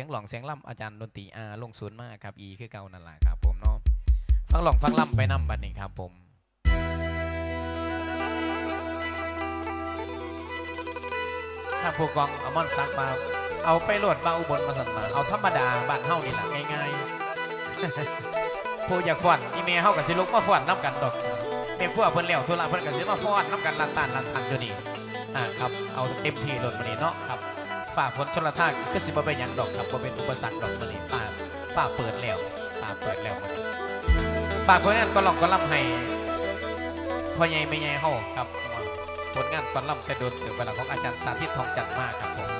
สียงหลองเสียงล่ำอาจารย์ดนตรีอาลงศูนย์มากครับอีคือเก่านั่นแหละครับผมเนาะฟังหลองฟังล่ำไปนำบัดนี้ครับผมถ้าผู้กองเอามอนซักมาเอาไปโหลดมาอุบลมาสั่นมาเอาธรรมดาบ้านเฮานี่แหละง่ายๆผู้อยากฟ้อนอีเมลเฮากับสิลุกมาฟ้อนน้ำกันดอกเมพวกเพิ่นแล้วธุระเพิ่นก็สิมาฟ้อนน้ำกันลันตานลันตันอยู่นี่อ่าครับเอาเต็มที่โหลดมานี่เนาะครับ ฝ่าฝนชนละทางก็สิบ่เป็นหยังดอกครับบ่เป็นอุปสรรคดอกมื้อนี้ฝ่าฝ่าเปิดแล้วฝ่าเปิดแล้วมื้อนี้ฝากผลงานก่อนลองก่อนล่ำให้พ่อใหญ่แม่ใหญ่เฮาครับผลงานก่อนล่ำแต่โดนถึงบรรดาของอาจารย์สาธิตทองจันทร์มากครับผม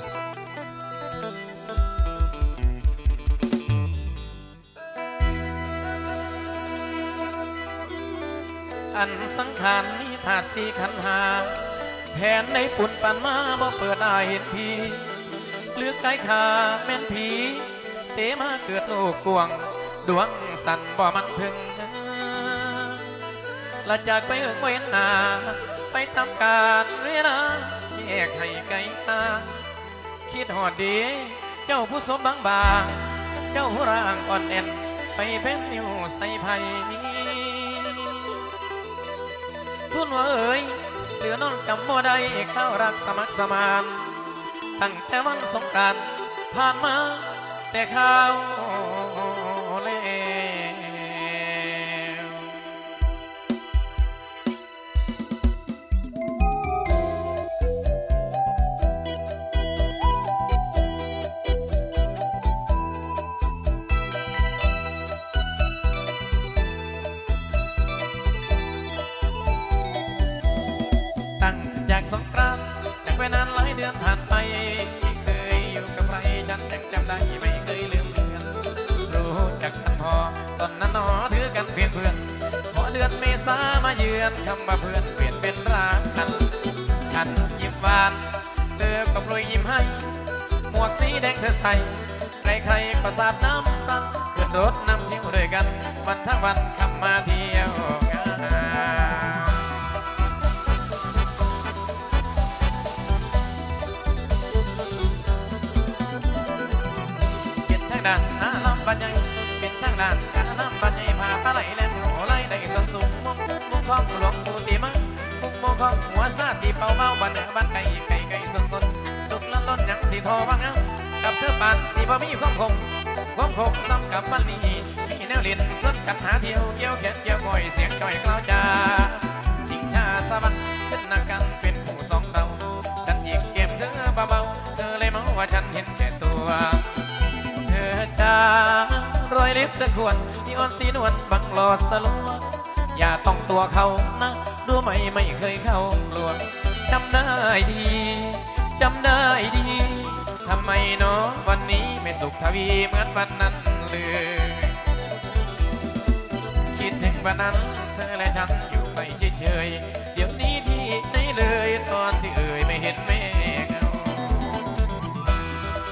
อันสังขารนี้ถาดสีขันหาแผนในปุ่นปันมาบ่เปิดได้เห็นพีเลือกไก่ขาแม่นผี เตมาเกิดโลกกวง ดวงสันบ่มันถึงละจากไปเอิกเว้นนา ไปตามการเวลาแยกให้ไกลตาคิดหอดดี เจ้าผู้สมบางบางเจ้าผู้ร่างอ่อนแอนไปเป็นนิ้วใส่ไผ่ทุนว่าเอ๋ยเหลือน้องจำบ่ได้ข้าวรักสมัครสมาน ตั้งแต่วันสงกานผ่านมาแต่ข้าว ลือนคำว่าเพื่อนเปลี่ยนเป็นรักกัน ฉันยิ้มหวานเธอก็ปลุยยิ้มให้ หมวกสีแดงเธอใส่ ใครๆก็สาดน้ำตันขึ้นรถนำเที่ยวด้วยกัน วันทั้งวันขับมาเที่ยว ปีมังมุกโมของหัวซาตีเป่าเบาบันเนือบันไก่ไก่ไก่สนสนสุกล้นล้นยังสีทอบังเอ้ากับเธอปานสีบ่มีความคงความคงซ้ำกับมันนี้มีแนวเลินสดกันหาเที่ยวเกี่ยวแขนเกี่ยวก้อยเสียงจ่อยกล่าวจาชิงชาสวรรค์ขึ้นนักกันเป็นคู่สองเราฉันหยิกเก็บเธอเบาๆเธอเลยมองว่าฉันเห็นแก่ตัวเธอจ้ารอยเล็บตะควรนีออนสีนวลบังหลอดสลัวอย่าต้องตัวเขานะ รู้ไหมไม่เคยเข้าลวงจำได้ดีจำได้ดีทำไมเนาะวันนี้ไม่สุขทวีเหมือนวันนั้นเลยคิดถึงวันนั้นเธอและฉันอยู่ไปเฉยเดี๋ยวนี้ที่ไหนเลยตอนที่เอ่ยไม่เห็นแม่เงา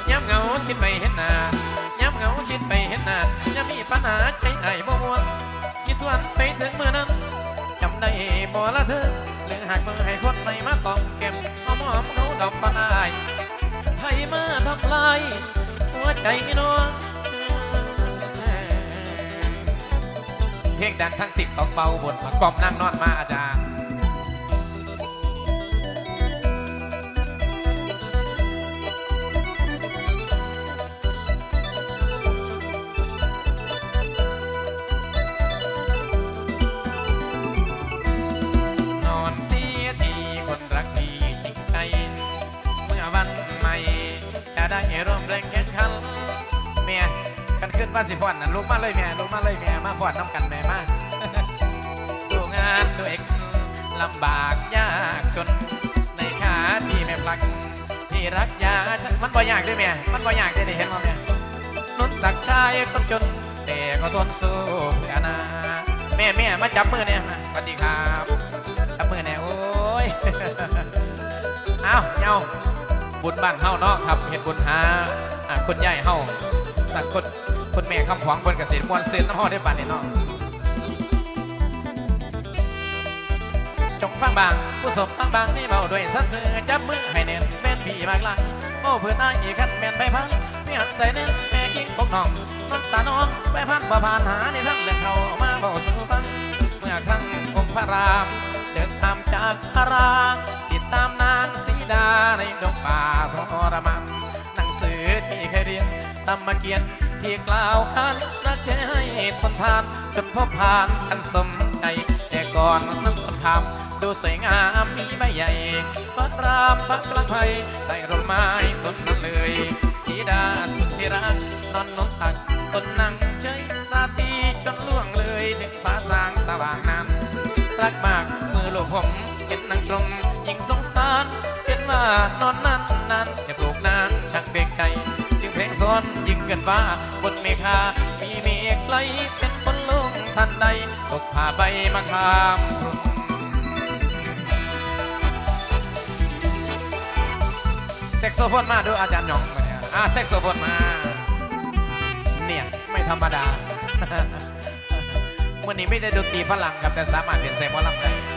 ย้ำเงาคิดไปเห็นหน้าย้ำเงาคิดไปเห็นหน้าจะมีปัญหาใจไอ้บ่มวนคิดทวนไปถึงเมื่อนั้น ได้บ่ละเธอหรือหากมือให้คนใหม่มาตอมเก็บเอาหมอมเขาดอกปนายไผมาทำลายหัวใจน้องเพลงดังทั้งติดต้องเบาบนมากล่อมนั่งนอนมาอาจารย์ ขึ้นมาสิฟอนนั่นลุกมาเลยเมียลุกมาเลยเมียมาฟอนน้ำกันแม่มาสู้งานด้วยกันลำบากยากจนในขาที่แม่พลักที่รักยาฉันมันบ่อยากด้วยเมียมันบ่อยากได้ได้เห็นมั้ยเมียนุ่นตักชายคนจนแต่ก็ทนสู้เพื่อนาแม่แม่มาจับมือเนี่ยมาสวัสดีครับจับมือเนี่ยโอ้ยเอาเงาบุญบ้านเฮาเนาะครับเห็นบุญหาอ่าคนใหญ่เฮาตัดคน คนแม่คำขวางบนเกษตรมวลเสือน้ำเฮาได้ปานนี้เนาะจงฟังบางผู้สมฟังบางนี่เบาด้วยสัตเสือจับมือให้เน้นแฟนพี่มากลายโอ้เพื่อนนายอีกขันแม่นไปพันมีหัดใส่เน้นแม่คิงพกน้องนอนสาน้องไปพันบ่ผ่านหาในทั้งเรื่องเขามาเบาสู่ฟังเมื่อครั้งองค์พระราม เดินทางจากพาราติดตามนางสีดาในดงป่าทรมันหนังสือที่เคยเรียนตำมาเกียน ที่กล่าวขานรักเธอให้ทนทาน จนพบผ่านอันสมใจ แต่ก่อนนั้นต้นทำดูสวยงามมีใบใหญ่พระรามพระกลางไพรใต้ร่มไม้ต้นนั้นเลย สีดาสุดที่รักนอนนอนตักต้นนั่งเฉยราตรีจนล่วงเลยถึงฟ้าสางสว่างนั้นรักมากมือโลกผมเห็นนางตรงยิ่งสงสารเป็นว่านอนนั้นนั้นจะปลูกนางช่างเบ่งใจ้อนยิ่งเกินว่าบนเมฆามีเมฆไกลเป็นคนลงทันใดตกผ่าใบมาคามเซ็กโซโฟนมาดูอาจารย์หยองมาเนี่ยอ่าเซ็กโซโฟนมา เนี่ย ไม่ธรรมดาวันนี้ไม่ได้ดนตรีฝรั่งครับแต่สามารถเป็นเซมอลำได้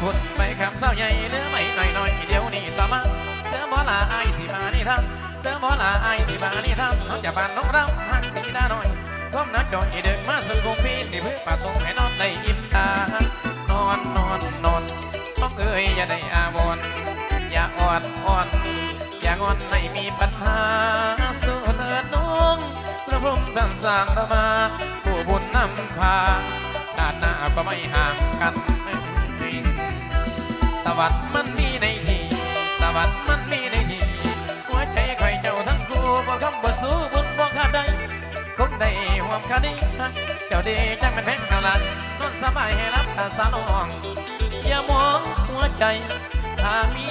พุ่นไปคำเศร้าใหญ่เหลือไม่หน่อยหน่อยเดี๋ยวนี้ต่อมาเสือหมอลาไอายสิมานี่ทำเสือหมอลาไอายสิมานี่ทำน้องจะบานน้องรำหักสีดาหน่อยก้มนักจอยเดินมาสู่กรุงพี่สิเพื่อปะตูให้นอนได้อิ่มตานอนนอนนอนน้องเอ้ยอย่าได้อาวรณ์อย่าอ่อนอ่อนอย่างอนไม่มีปัญหาสู้เถิดน้องพระพรหมท่านสร้างเรามาผู้บุญนำพาชาติหน้าก็ไม่ห่างกัน สวัสดิ์มันมีในที่สวัสดิ์มันมีในที่หัวใจใครเจ้าทั้งคู่บ่คำบ่สู้บุญบ่ขาดใดคงได้ห่วมคดีเจ้าดีจังเป็นแพงขนาดนอนสบายให้รับตาสานองอย่ามองหัวใจถ้ามี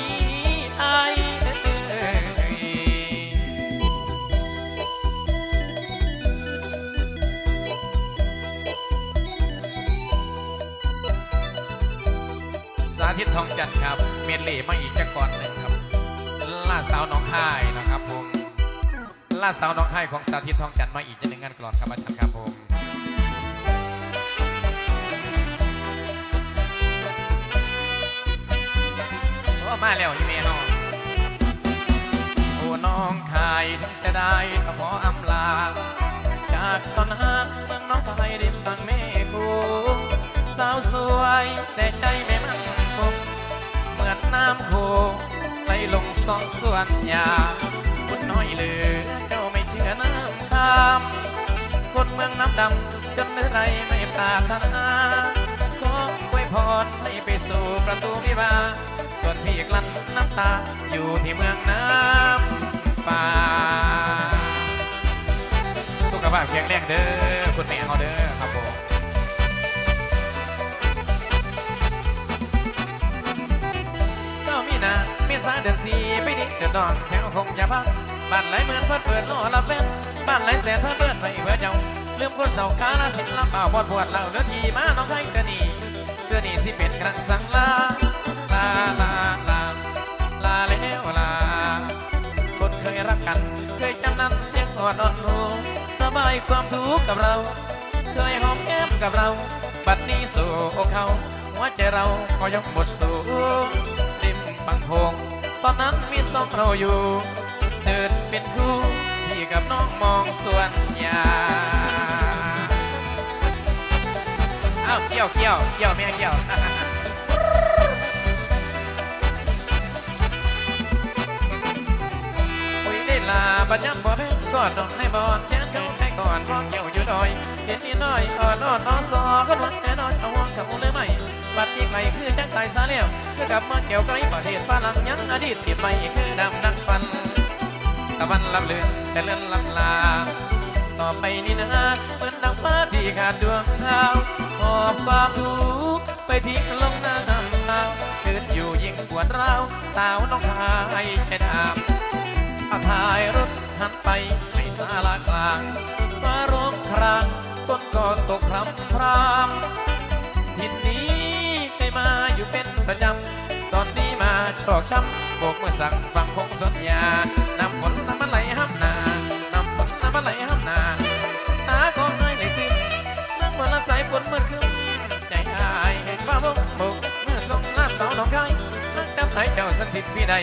อาย สาธิตทองจันทร์ครับ เมลี่มาอีกจักก่อนหนึ่งครับล่าสาวน้องคายนะครับผมล่าสาวน้องคายของสาธิตทองจันทร์มาอีกจะหนึ่งงานกรอนครับอาจารย์ครับผมโอ้มาแล้วยู่เมนองโอ้น้องคายถึงเสียดายก็ขออำลา จากตอนหาเมืองน้องคายริมบางเมฆูสาวสวยแต่ใจ สองส่วนยาบุญน้อยเหลือเจ้าไม่เชื่อน้ำคำคนเมืองน้ำดำจนเมื่อไรไม่ปรารถนาขออวยพรให้ไปสู่ประตูวิวาส่วนพี่กลั้นน้ำตาอยู่ที่เมืองน้ำป่าสุขภาพแข็งแรงเด้อคุณแม่เขาเด้อครับผมเจ้ามีนาเมษาเดือนสี่ เดือนดอนแถวคงจะพังบ้านไหลเหมือนเพื่อนเปิดโลละเป็นบ้านไหลแสนเพื่อนเปิดไปเพื่อเจ้าลืมคนเสาคาลสินลำบ่าวบอดบวดเล่าเนื้อทีมาน้องให้เดือนี่เดือนี่สิเป็นครั้งสังลาลาลาลาลาแล้วลาคนเคยรักกัน เคยจำนั้นเสียงกอดอ่อนหูระบายความทุกข์กับเรา เคยหอมแก้มกับเรา บัดนี้สู่อกเขาหัวใจเราก็ยกบทสู่ริมฝั่งโขง ตอนนั้นมีสองเราอยู่เดินเป็นคู่พี่กับน้องมองส่วนยาอ้าวเกี่ยวเกี่ยวเกี่ยวแม่เกี่ยวคุยได้ลาบัดยำบ่เพ่กอดนอนในบอนแขนเขาให้ก่อนพร้อเกี่ยวอยู่ดอย เห็นนี่น้อยอ่อนอ่อนนอซอก็นวดแน่นอนเอาห่วงเขาเลยไหมบัดนี้ไกลคือจักตาย ซาเลี้ยวคือกลับมาเกี่ยวไกลประเทศฝรั่งยังอดีตที่ไปคือดำนักฟันตะวันลำเลือนแต่เลื่อนลำลา ต่อไปนี่นะเหมือนดังฟ้าที่ขาดดวงดาวหอบความทุกข์ไปทิ้งลงน้ำตาคืนอยู่ยิ่งปวดร้าวสาวน้องคายใจดำอาถายรถหันไปในศาลากลางมาร้องครางต้นก็ตกครำพราม มาอยู่เป็นประจำ ตอนนี้มาชอกช้ำโบกเมื่อสั่งฟังคงสนยาน้ำฝนน้ำมันไหลห้ำนาน้ำฝนน้ำมันไหลห้ำนาตาก็เงยเลตื่นเมื่อวันละสายฝนเมื่อคืนใจอายเห็นว่าบกบกเมื่อส่งลาสาวหนองคายำไห้เจ้าสถิตพี่ใด